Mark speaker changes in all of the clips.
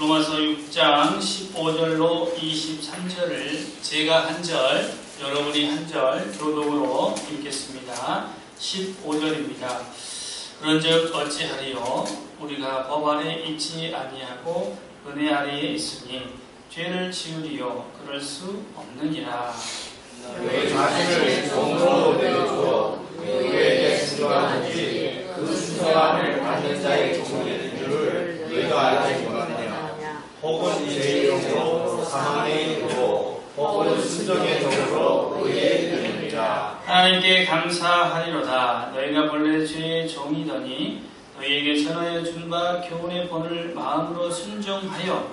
Speaker 1: 로마서 6장 15절로 23절을 제가 한 절, 여러분이 한 절 교독으로 읽겠습니다. 15절입니다. 그런즉 어찌하리요 우리가 법 아래 있지 아니하고 은혜 아래에 있으니 죄를 지으리요 그럴 수 없느니라.
Speaker 2: 내 자신을 종으로 내주어 누구에게 순종하는지 그 순종함을 받는 자의 종이 된 줄을 너희가 알지 못하느냐 혹은 내 이름으로 사망에 이르고 혹은 순종의 종으로 의에 이르느니라
Speaker 1: 하나님께 감사하리로다. 너희가 본래 죄의 종이더니 너희에게 전하여 준 바 교훈의 본을 마음으로 순종하여.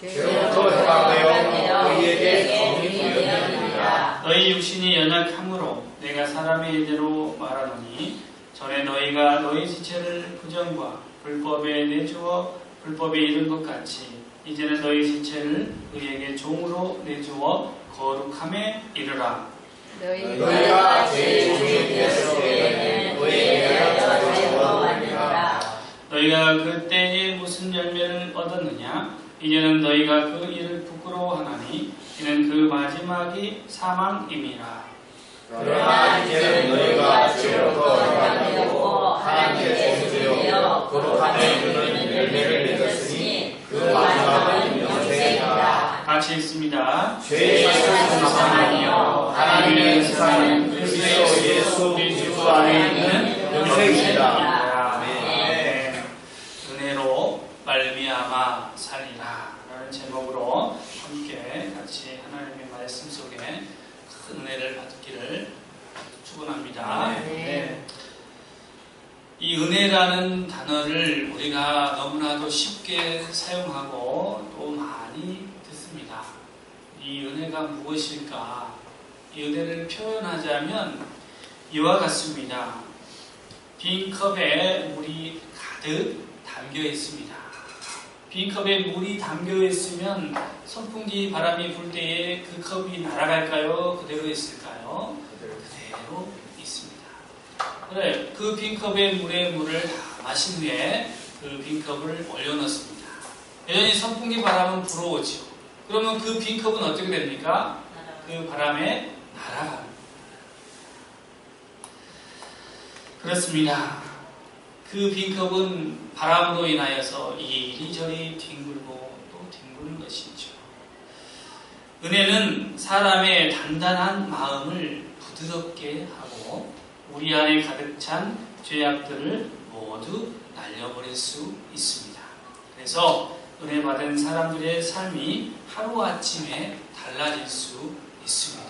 Speaker 2: 죄로부터 해방되어 의에게 종이 되었느니라
Speaker 1: 너희 육신이 연약함으로 내가 사람의 일대로 말하노니 전에 너희가 너희 지체를 부정과 불법에 내주어 불법에 이른 것 같이 이제는 너희 지체를 의에게 종으로 내주어 거룩함에 이르라.
Speaker 2: 너희가
Speaker 1: 너희가 그때에 무슨 열매를 얻었느냐? 이제는 너희가 그 일을 부끄러워하나니 이는 그 마지막이 사망임이라.
Speaker 2: 그러나 이제는 너희가 해방되고 하나님의 종이 되어 거룩함에 이르는 열매를
Speaker 1: 같이 읽습니다.
Speaker 2: 죄의 사망이요 하나님의 세상은 그리스도 예수 그리스도 안에 있는 영생이다
Speaker 1: 네. 은혜로 말미암아 살리라 라는 제목으로 함께 같이 하나님의 말씀 속에 큰 은혜를 받기를 축원합니다. 네. 이 은혜라는 단어를 우리가 너무나도 쉽게 사용하고 또 많이 듣습니다. 이 은혜가 무엇일까? 이 은혜를 표현하자면 이와 같습니다. 빈 컵에 물이 가득 담겨 있습니다. 빈 컵에 물이 담겨 있으면 선풍기 바람이 불 때에 그 컵이 날아갈까요? 그대로 있을까요? 그대로. 그래, 그 빈컵에 물에 물을 다 마신 후에 그 빈컵을 올려놓습니다. 여전히 선풍기 바람은 불어오죠. 그러면 그 빈컵은 어떻게 됩니까? 그 바람에 날아갑니다. 그렇습니다. 그 빈컵은 바람으로 인하여서 이리저리 뒹굴고 또 뒹구는 것이죠. 은혜는 사람의 단단한 마음을 부드럽게 하고 우리 안에 가득 찬 죄악들을 모두 날려버릴 수 있습니다. 그래서 은혜 받은 사람들의 삶이 하루아침에 달라질 수 있습니다.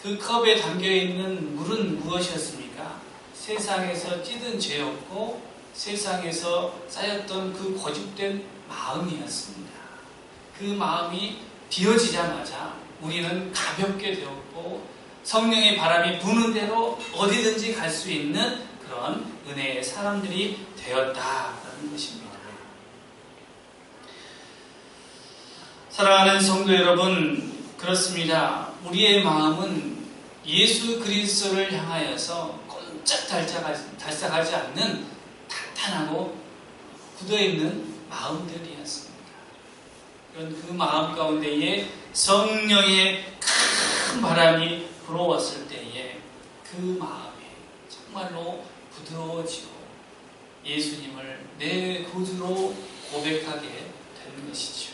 Speaker 1: 그 컵에 담겨 있는 물은 무엇이었습니까? 세상에서 찌든 죄였고 세상에서 쌓였던 그 거짓된 마음이었습니다. 그 마음이 비워지자마자 우리는 가볍게 되었고 성령의 바람이 부는 대로 어디든지 갈 수 있는 그런 은혜의 사람들이 되었다라는 것입니다. 사랑하는 성도 여러분, 그렇습니다. 우리의 마음은 예수 그리스도를 향하여서 꼼짝 달싹하지 않는 탄탄하고 굳어있는 마음들이었습니다. 그런 그 마음 가운데에 성령의 큰 바람이 불어왔을 때에 그 마음이 정말로 부드러워지고 예수님을 내 구주로 고백하게 되는 것이죠.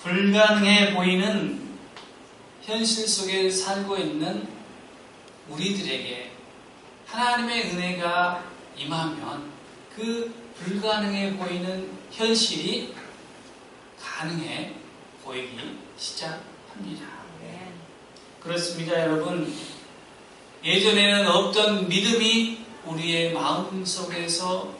Speaker 1: 불가능해 보이는 현실 속에 살고 있는 우리들에게 하나님의 은혜가 임하면 그 불가능해 보이는 현실이 가능해 보이기 시작합니다. 그렇습니다, 여러분. 예전에는 없던 믿음이 우리의 마음 속에서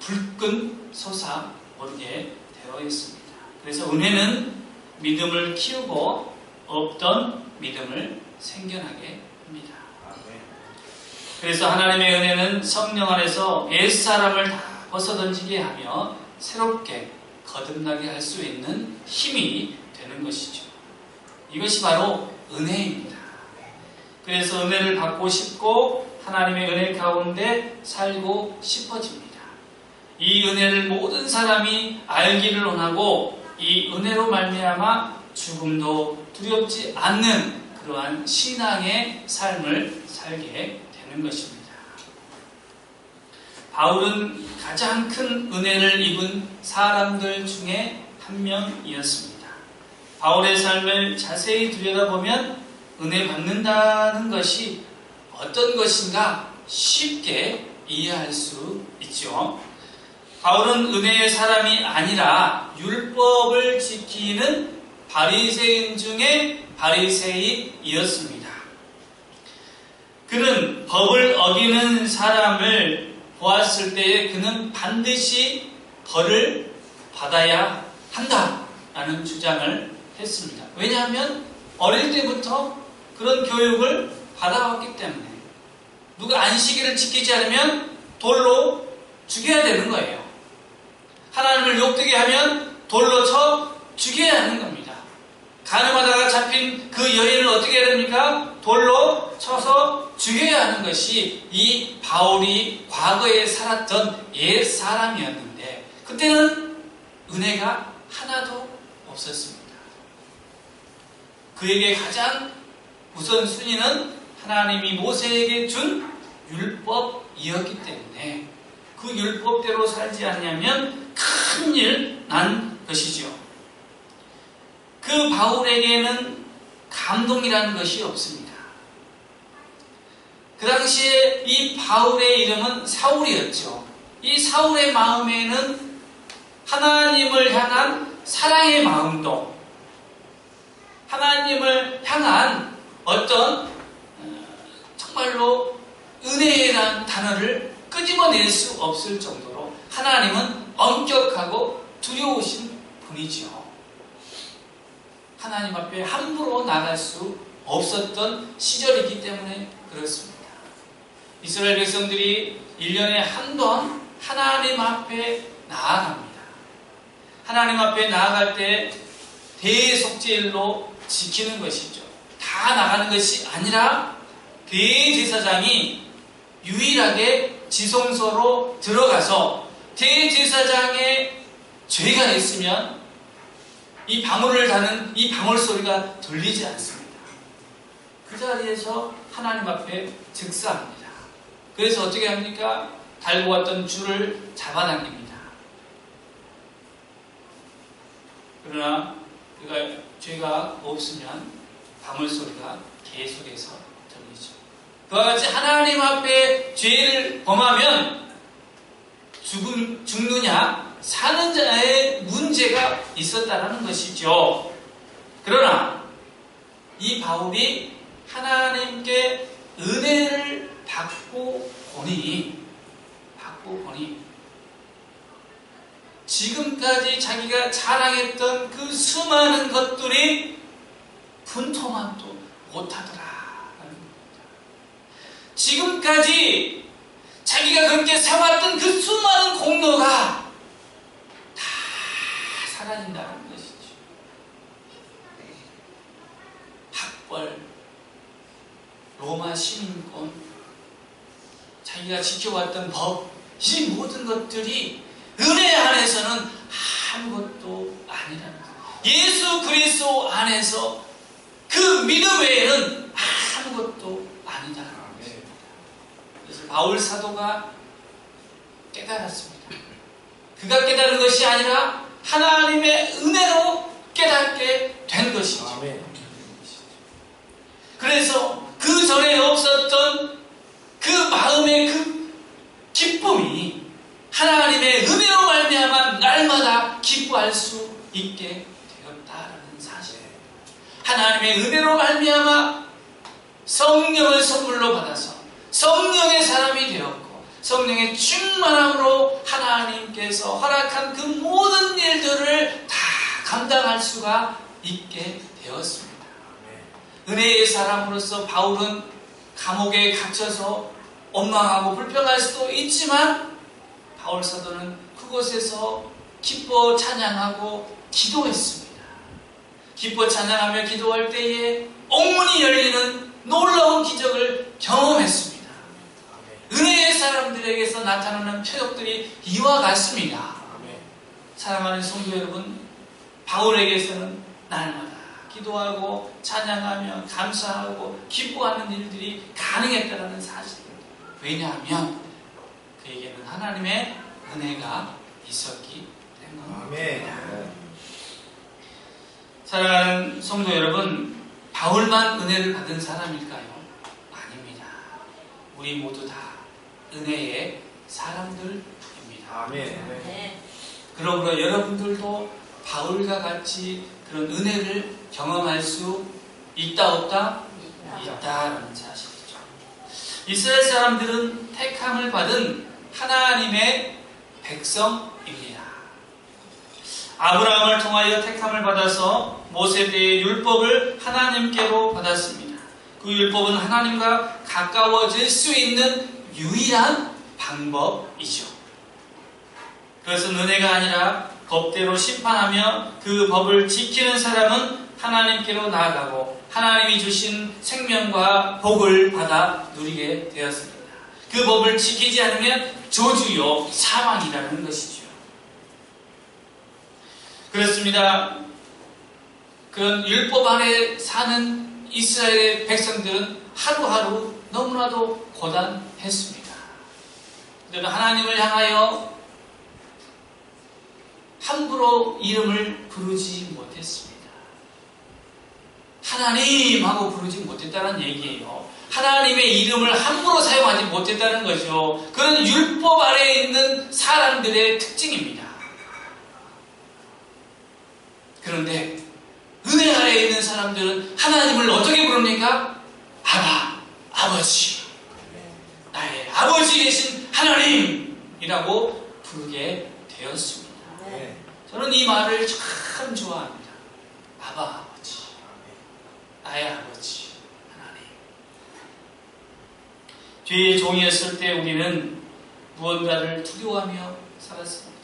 Speaker 1: 불끈 솟아 오르게 되어 있습니다. 그래서 은혜는 믿음을 키우고 없던 믿음을 생겨나게 합니다. 그래서 하나님의 은혜는 성령 안에서 옛사람을 다 벗어던지게 하며 새롭게 거듭나게 할 수 있는 힘이 되는 것이죠. 이것이 바로 은혜입니다. 그래서 은혜를 받고 싶고 하나님의 은혜 가운데 살고 싶어집니다. 이 은혜를 모든 사람이 알기를 원하고 이 은혜로 말미암아 죽음도 두렵지 않는 그러한 신앙의 삶을 살게 되는 것입니다. 바울은 가장 큰 은혜를 입은 사람들 중에 한 명이었습니다. 바울의 삶을 자세히 들여다보면 은혜 받는다는 것이 어떤 것인가 쉽게 이해할 수 있죠. 바울은 은혜의 사람이 아니라 율법을 지키는 바리새인 중에 바리새인이었습니다. 그는 법을 어기는 사람을 보았을 때에 그는 반드시 벌을 받아야 한다라는 주장을 했습니다. 왜냐하면 어릴 때부터 그런 교육을 받아왔기 때문에 누가 안식일을 지키지 않으면 돌로 죽여야 되는 거예요. 하나님을 욕되게 하면 돌로 쳐 죽여야 하는 겁니다. 가늠하다가 잡힌 그 여인을 어떻게 해야 됩니까? 돌로 쳐서 죽여야 하는 것이 이 바울이 과거에 살았던 옛 사람이었는데 그때는 은혜가 하나도 없었습니다. 그에게 가장 우선 순위는 하나님이 모세에게 준 율법이었기 때문에 그 율법대로 살지 않냐면 큰일 난 것이죠. 그 바울에게는 감동이라는 것이 없습니다. 그 당시에 이 바울의 이름은 사울이었죠. 이 사울의 마음에는 하나님을 향한 사랑의 마음도 하나님을 향한 어떤 어, 정말로 은혜라는 단어를 끄집어낼 수 없을 정도로 하나님은 엄격하고 두려우신 분이죠. 하나님 앞에 함부로 나갈 수 없었던 시절이기 때문에 그렇습니다. 이스라엘 백성들이 1년에 한 번 하나님 앞에 나아갑니다. 하나님 앞에 나아갈 때 대속제일로 지키는 것이죠. 다 나가는 것이 아니라 대제사장이 유일하게 지성소로 들어가서 대제사장의 죄가 있으면 이 방울을 다는 이 방울 소리가 들리지 않습니다. 그 자리에서 하나님 앞에 즉사합니다. 그래서 어떻게 합니까? 달고 왔던 줄을 잡아당깁니다. 그러나 그가 죄가 없으면 방울 소리가 계속해서 들리죠. 그와 같이 하나님 앞에 죄를 범하면 죽음, 죽느냐 사는 자의 문제가 있었다는 것이죠. 그러나 이 바울이 하나님께 은혜를 받고 보니 받고 보니 지금까지 자기가 자랑했던 그 수많은 것들이 분토만도 못하더라. 지금까지 자기가 그렇게 세웠던 그 수많은 공로가 다 사라진다는 것이죠. 학벌, 로마 시민권, 자기가 지켜왔던 법, 이 모든 것들이 은혜 안에서는 아무것도 아니라는 거예요. 예수 그리스도 안에서 그 믿음 외에는 아무것도 아니다라는 것입니다. 그래서 바울 사도가 깨달았습니다. 그가 깨달은 것이 아니라 하나님의 은혜로 깨닫게 된 것이죠.
Speaker 2: 아멘.
Speaker 1: 그래서 그 전에 없었던 그 마음의 그 기쁨이 하나님의 은혜로 말미암아 날마다 기뻐할 수 있게 되었다라는 사실. 하나님의 은혜로 말미암아 성령을 선물로 받아서 성령의 사람이 되었고 성령의 충만함으로 하나님께서 허락한 그 모든 일들을 다 감당할 수가 있게 되었습니다. 은혜의 사람으로서 바울은 감옥에 갇혀서 원망하고 불평할 수도 있지만 바울 사도는 그곳에서 기뻐 찬양하고 기도했습니다. 기뻐 찬양하며 기도할 때에 옥문이 열리는 놀라운 기적을 경험했습니다. 은혜의 사람들에게서 나타나는 표적들이 이와 같습니다. 사랑하는 성도 여러분, 바울에게서는 날마다 기도하고 찬양하며 감사하고 기뻐하는 일들이 가능했다는 사실입니다. 왜냐하면 그에게는 하나님의 은혜가 있었기 때문입니다.
Speaker 2: 아멘.
Speaker 1: 사랑하는 성도 여러분, 바울만 은혜를 받은 사람일까요? 아닙니다. 우리 모두 다 은혜의 사람들입니다.
Speaker 2: 아멘.
Speaker 1: 그러므로 여러분들도 바울과 같이 그런 은혜를 경험할 수 있다 없다? 있다라는 사실이죠. 이스라엘 사람들은 택함을 받은 하나님의 백성입니다. 아브라함을 통하여 택함을 받아서 모세대의 율법을 하나님께로 받았습니다. 그 율법은 하나님과 가까워질 수 있는 유일한 방법이죠. 그것은 은혜가 아니라 법대로 심판하며 그 법을 지키는 사람은 하나님께로 나아가고 하나님이 주신 생명과 복을 받아 누리게 되었습니다. 그 법을 지키지 않으면 저주요 사망이라는 것이죠. 그렇습니다. 그런 율법 아래 사는 이스라엘의 백성들은 하루하루 너무나도 고단했습니다. 그들은 하나님을 향하여 함부로 이름을 부르지 못했습니다. 하나님 하고 부르지 못했다는 얘기예요. 하나님의 이름을 함부로 사용하지 못했다는 것이요. 그런 율법 아래에 있는 사람들의 특징입니다. 그런데 은혜 아래에 있는 사람들은 하나님을 어떻게 부릅니까? 아바, 아버지. 나의 아버지 계신 하나님이라고 부르게 되었습니다.
Speaker 2: 네.
Speaker 1: 저는 이 말을 참 좋아합니다. 아바 아버지, 나의 아버지. 죄의 종이었을 때 우리는 무언가를 두려워하며 살았습니다.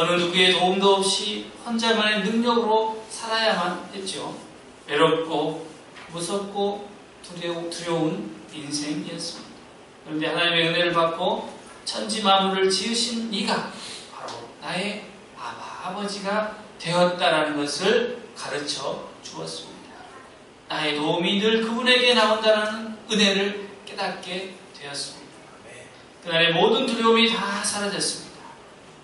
Speaker 1: 어느 누구의 도움도 없이 혼자만의 능력으로 살아야만 했죠. 외롭고 무섭고 두려워, 두려운 인생이었습니다. 그런데 하나님의 은혜를 받고 천지 만물을 지으신 이가 바로 나의 아버지가 되었다라는 것을 가르쳐 주었습니다. 나의 도움이 늘 그분에게 나온다는 은혜를 깨닫게 되었습니다. 그날의 모든 두려움이 다 사라졌습니다.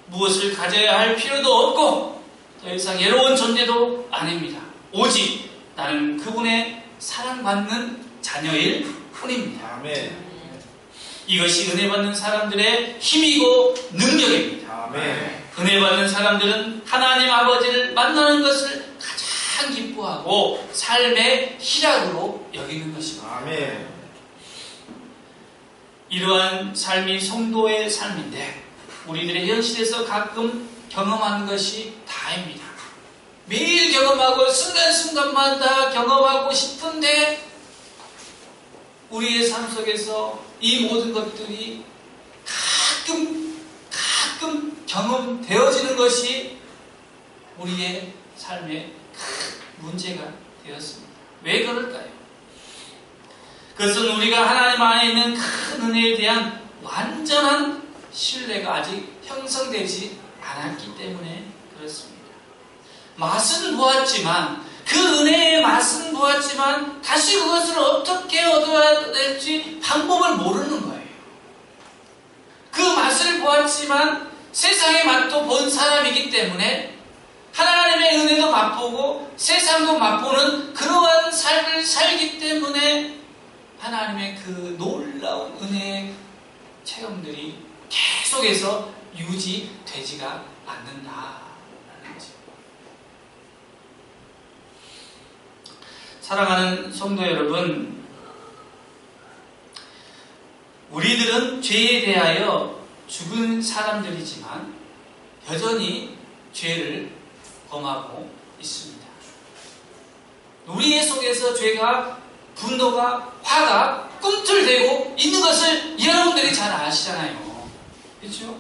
Speaker 1: 무엇을 가져야 할 필요도 없고 더 이상 외로운 존재도 아닙니다. 오직 나는 그분의 사랑받는 자녀일 뿐입니다.
Speaker 2: 아멘.
Speaker 1: 이것이 은혜 받는 사람들의 힘이고 능력입니다.
Speaker 2: 아멘.
Speaker 1: 은혜 받는 사람들은 하나님 아버지를 만나는 것을 가장 기뻐하고 삶의 희락으로 여기는 것입니다.
Speaker 2: 아멘.
Speaker 1: 이러한 삶이 성도의 삶인데 우리들의 현실에서 가끔 경험하는 것이 다입니다. 매일 경험하고 순간순간마다 경험하고 싶은데 우리의 삶 속에서 이 모든 것들이 가끔 가끔 경험되어지는 것이 우리의 삶의 큰 문제가 되었습니다. 왜 그럴까요? 그것은 우리가 하나님 안에 있는 큰 은혜에 대한 완전한 신뢰가 아직 형성되지 않았기 때문에 그렇습니다. 맛은 보았지만 그 은혜의 맛은 보았지만 다시 그것을 어떻게 얻어야 될지 방법을 모르는 거예요. 그 맛을 보았지만 세상의 맛도 본 사람이기 때문에 하나님의 은혜도 맛보고 세상도 맛보는 그러한 삶을 살기 때문에 하나님의 그 놀라운 은혜의 체험들이 계속해서 유지되지가 거죠. 사랑하는 성도 여러분, 우리들은 죄에 대하여 죽은 사람들이지만 여전히 죄를 범하고 있습니다. 우리의 속에서 죄가 분노가 화가 꿈틀대고 있는 것을 여러분들이 잘 아시잖아요. 그렇죠?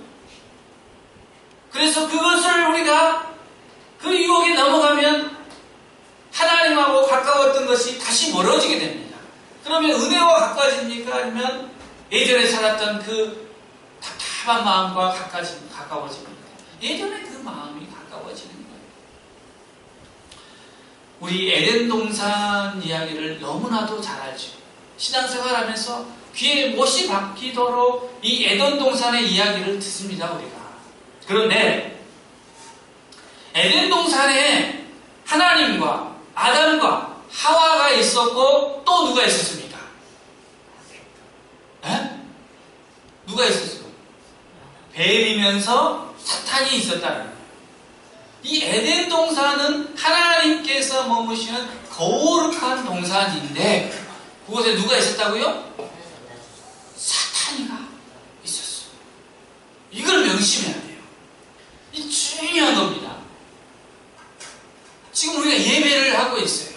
Speaker 1: 그래서 그것을 우리가 그 유혹에 넘어가면 하나님하고 가까웠던 것이 다시 멀어지게 됩니다. 그러면 은혜와 가까워집니까? 아니면 예전에 살았던 그 답답한 마음과 가까워집니다. 예전에 그 마음이 가까워지는 거예요. 우리 에덴 동산 이야기를 너무나도 잘 알죠. 신앙생활하면서 귀에 못이 박히도록 이 에덴 동산의 이야기를 듣습니다, 우리가. 그런데 에덴 동산에 하나님과 아담과 하와가 있었고 또 누가 있었습니까? 에? 누가 있었어요? 뱀이면서 사탄이 있었다는 거예요. 이 에덴 동산은 하나님께서 머무시는 거룩한 동산인데 그곳에 누가 있었다고요? 사탄이가 있었어. 이걸 명심해야 돼요. 이 중요한 겁니다. 지금 우리가 예배를 하고 있어요.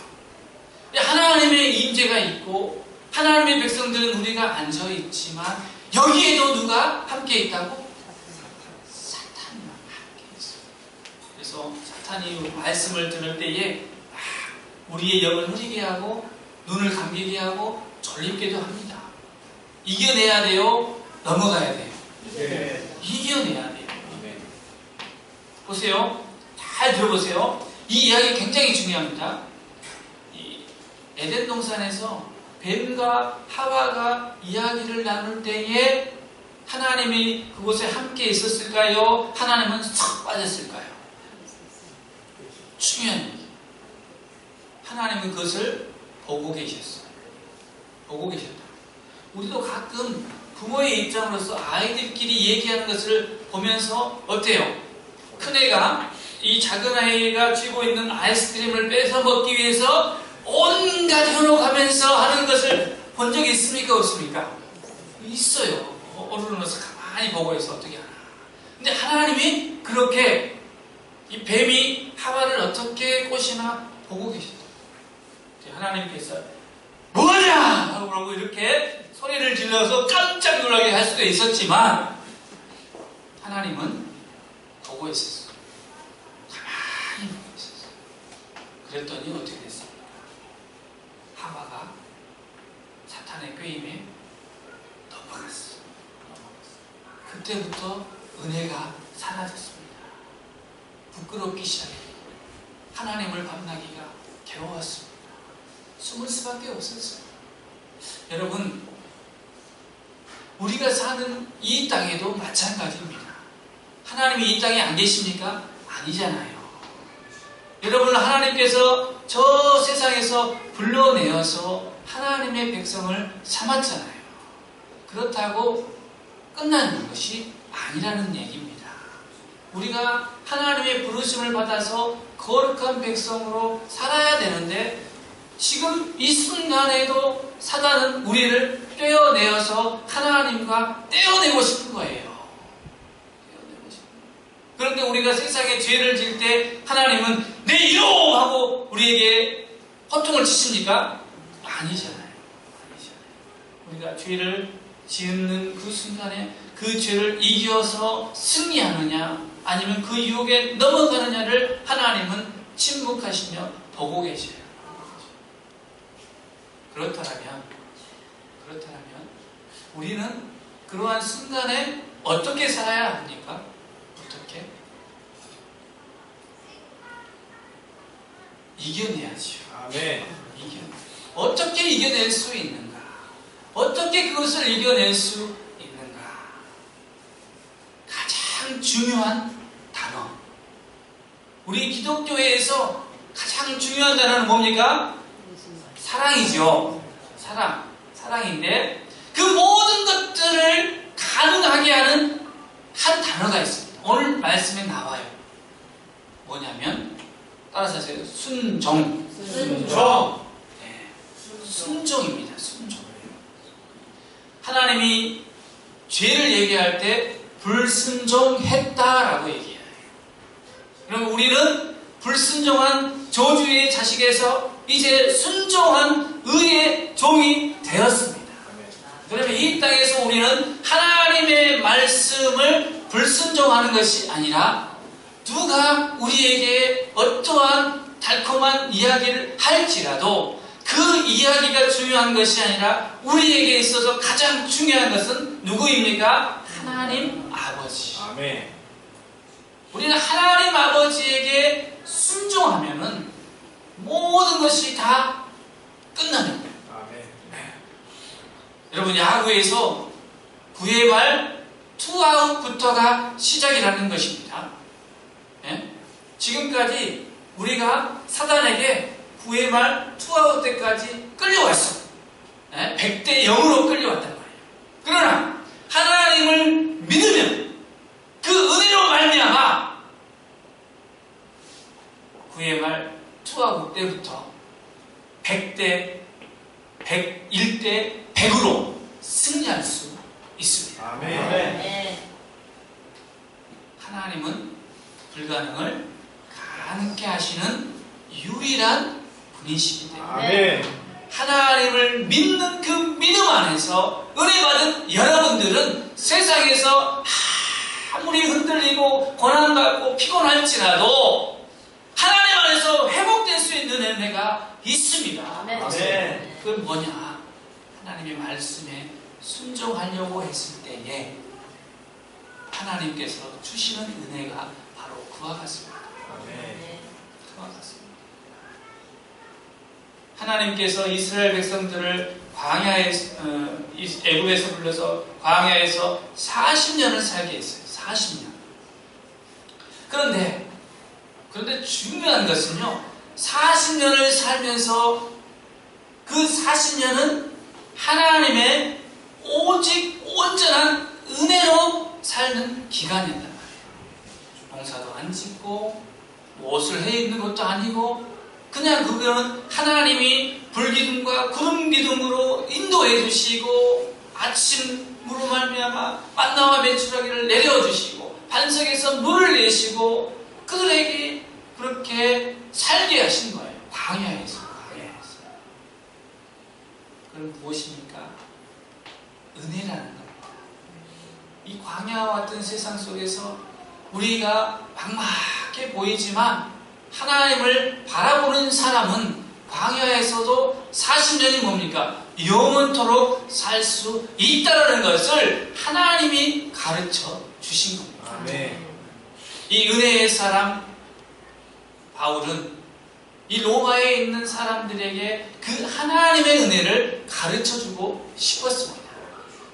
Speaker 1: 하나님의 임재가 있고 하나님의 백성들은 우리가 앉아 있지만 여기에도 누가 함께 있다고? 사탄이랑 함께 있어요. 그래서 사탄이 말씀을 들을 때에 아, 우리의 영을 흐리게 하고 눈을 감기게 하고 졸립게도 합니다. 이겨내야 돼요. 넘어가야 돼요.
Speaker 2: 네.
Speaker 1: 이겨내야 돼요.
Speaker 2: 아멘.
Speaker 1: 보세요. 잘 들어보세요. 이 이야기 굉장히 중요합니다. 이 에덴 동산에서 뱀과 하와가 이야기를 나눌 때에 하나님이 그곳에 함께 있었을까요? 하나님은 싹 빠졌을까요? 중요한 얘기. 하나님은 그것을 보고 계셨어요. 보고 계셨다. 우리도 가끔 부모의 입장으로서 아이들끼리 얘기하는 것을 보면서 어때요? 큰애가 이 작은 아이가 쥐고 있는 아이스크림을 뺏어 먹기 위해서 온갖 현혹하면서 하는 것을 본 적이 있습니까? 없습니까? 있어요. 어, 어른으로서 가만히 보고 있어 어떻게 하나. 근데 하나님이 그렇게 이 뱀이 하와를 어떻게 꼬시나 보고 계셨다. 하나님께서 뭐냐! 하고 이렇게 소리를 질러서 깜짝 놀라게 할 수도 있었지만 하나님은 보고 있었어. 가만히 보고 있었어. 그랬더니 어떻게 됐습니까? 하와가 사탄의 꾀임에 넘어갔어. 넘어갔어. 그때부터 은혜가 사라졌습니다. 부끄럽기 시작했고 하나님을 만나기가 괴로웠습니다. 숨을 수밖에 없었어요. 여러분, 우리가 사는 이 땅에도 마찬가지입니다. 하나님이 이 땅에 안 계십니까? 아니잖아요. 여러분, 하나님께서 저 세상에서 불러내어서 하나님의 백성을 삼았잖아요. 그렇다고 끝나는 것이 아니라는 얘기입니다. 우리가 하나님의 부르심을 받아서 거룩한 백성으로 살아야 되는데 지금 이 순간에도 사단은 우리를 떼어내어서 하나님과 떼어내고 싶은 거예요. 떼어내고 싶은 거예요. 그런데 우리가 세상에 죄를 질 때 하나님은 내 이로 하고 우리에게 허통을 치십니까? 아니잖아요. 아니잖아요. 우리가 죄를 지는 그 순간에 그 죄를 이겨서 승리하느냐 아니면 그 유혹에 넘어가느냐를 하나님은 침묵하시며 보고 계셔요. 그렇다면 그렇다면 우리는 그러한 순간에 어떻게 살아야 합니까? 어떻게? 이겨내야지요.
Speaker 2: 아멘.
Speaker 1: 이겨. 어떻게 이겨낼 수 있는가? 어떻게 그것을 이겨낼 수 있는가? 가장 중요한 단어. 우리 기독교회에서 가장 중요한 단어는 뭡니까? 사랑이죠. 사랑. 사랑인데 그 모든 것들을 가능하게 하는 한 단어가 있습니다. 오늘 말씀에 나와요. 뭐냐면 따라서 하세요. 순종.
Speaker 2: 순종.
Speaker 1: 네. 순종입니다. 순종. 하나님이 죄를 얘기할 때 불순종했다라고 얘기해요. 그럼 우리는 불순종한 저주의 자식에서 이제 순종한 의의 종이 되었습니다. 그러면 이 땅에서 우리는 하나님의 말씀을 불순종하는 것이 아니라 누가 우리에게 어떠한 달콤한 이야기를 할지라도 그 이야기가 중요한 것이 아니라 우리에게 있어서 가장 중요한 것은 누구입니까? 하나님 아버지.
Speaker 2: 아멘.
Speaker 1: 우리는 하나님 아버지에게 순종하면은 모든 것이 다 끝나는 거예요.
Speaker 2: 아멘.
Speaker 1: 여러분 야구에서 9회 말 투아웃부터가 시작이라는 것입니다. 예? 지금까지 우리가 사단에게 9회 말 투아웃 때까지 끌려왔어. 예? 100대 0으로 끌려왔단 말이에요. 그러나 하나님을 믿으면 그 은혜로 말미암아 9회 말 투아웃 때부터 100대 101대 100으로 승리할 수 있습니다.
Speaker 2: 아멘.
Speaker 1: 하나님은 불가능을 가능케 하시는 유일한 분이시기 때문에
Speaker 2: 아멘.
Speaker 1: 하나님을 믿는 그 믿음 안에서 은혜 받은 여러분들은 세상에서 아무리 흔들리고 고난받고 피곤할지라도 하나님 안에서 회복될 수 있는 은혜가 있습니다.
Speaker 2: 아멘.
Speaker 1: 그건 뭐냐? 하나님의 말씀에 순종하려고 했을 때에 하나님께서 주시는 은혜가 바로 그와 같습니다.
Speaker 2: 아멘.
Speaker 1: 그와 같습니다. 하나님께서 이스라엘 백성들을 광야에 어, 이- 애굽에서 불러서 광야에서 40년을 살게 했어요. 40년. 그런데 그런데 중요한 것은요. 40년을 살면서 그 40년은 하나님의 오직 온전한 은혜로 살는 기간이었단 말이에요. 농사도 안 짓고 무엇을 해 있는 것도 아니고 그냥 그거는 하나님이 불기둥과 구름 기둥으로 인도해 주시고 아침으로 말미암아 만나와 메추라기를 내려 주시고 반석에서 물을 내시고 그들에게 그렇게 살게 하신 거예요. 광야에서 광야에서. 그럼 무엇입니까? 은혜라는. 이 광야와 같은 세상 속에서 우리가 막막해 보이지만 하나님을 바라보는 사람은 광야에서도 40년이 뭡니까? 영원토록 살 수 있다는 것을 하나님이 가르쳐 주신 겁니다.
Speaker 2: 아멘.
Speaker 1: 이 은혜의 사람 바울은 이 로마에 있는 사람들에게 그 하나님의 은혜를 가르쳐 주고 싶었습니다.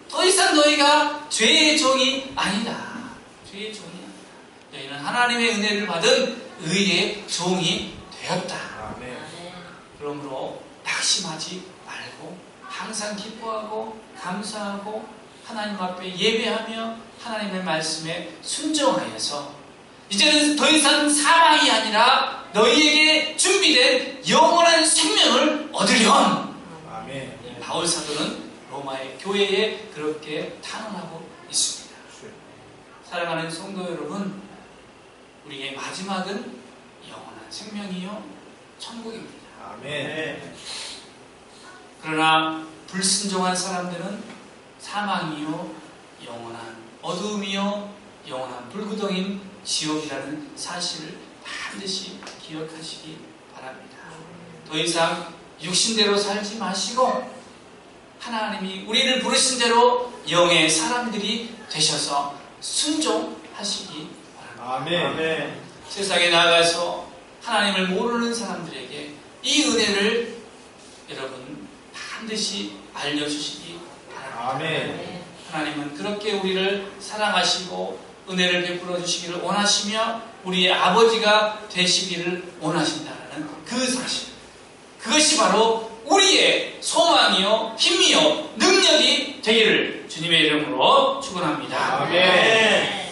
Speaker 1: 더 이상 너희가 죄의 종이 아니다. 죄의 종이 아니다. 너희는 하나님의 은혜를 받은 의의 종이 되었다.
Speaker 2: 아멘.
Speaker 1: 그러므로 낙심하지 말고 항상 기뻐하고 감사하고 하나님 앞에 예배하며 하나님의 말씀에 순종하여서 이제는 더 이상 사망이 아니라 너희에게 준비된 영원한 생명을 얻으렴.
Speaker 2: 아멘.
Speaker 1: 바울 사도는 로마의 교회에 그렇게 탄원하고 있습니다. 사랑하는 성도 여러분, 우리의 마지막은 영원한 생명이요 천국입니다.
Speaker 2: 아멘.
Speaker 1: 그러나 불순종한 사람들은 사망이요 영원한 어두움이요 영원한 불구덩인 지옥이라는 사실을 반드시 기억하시기 바랍니다. 더 이상 육신대로 살지 마시고 하나님이 우리를 부르신 대로 영의 사람들이 되셔서 순종하시기 바랍니다.
Speaker 2: 아멘.
Speaker 1: 세상에 나가서 하나님을 모르는 사람들에게 이 은혜를 여러분 반드시 알려주시기 바랍니다.
Speaker 2: 아멘.
Speaker 1: 하나님은 그렇게 우리를 사랑하시고 은혜를 베풀어 주시기를 원하시며 우리의 아버지가 되시기를 원하신다는 그 사실. 그것이 바로 우리의 소망이요, 힘이요, 능력이 되기를 주님의 이름으로 축원합니다.
Speaker 2: 아멘.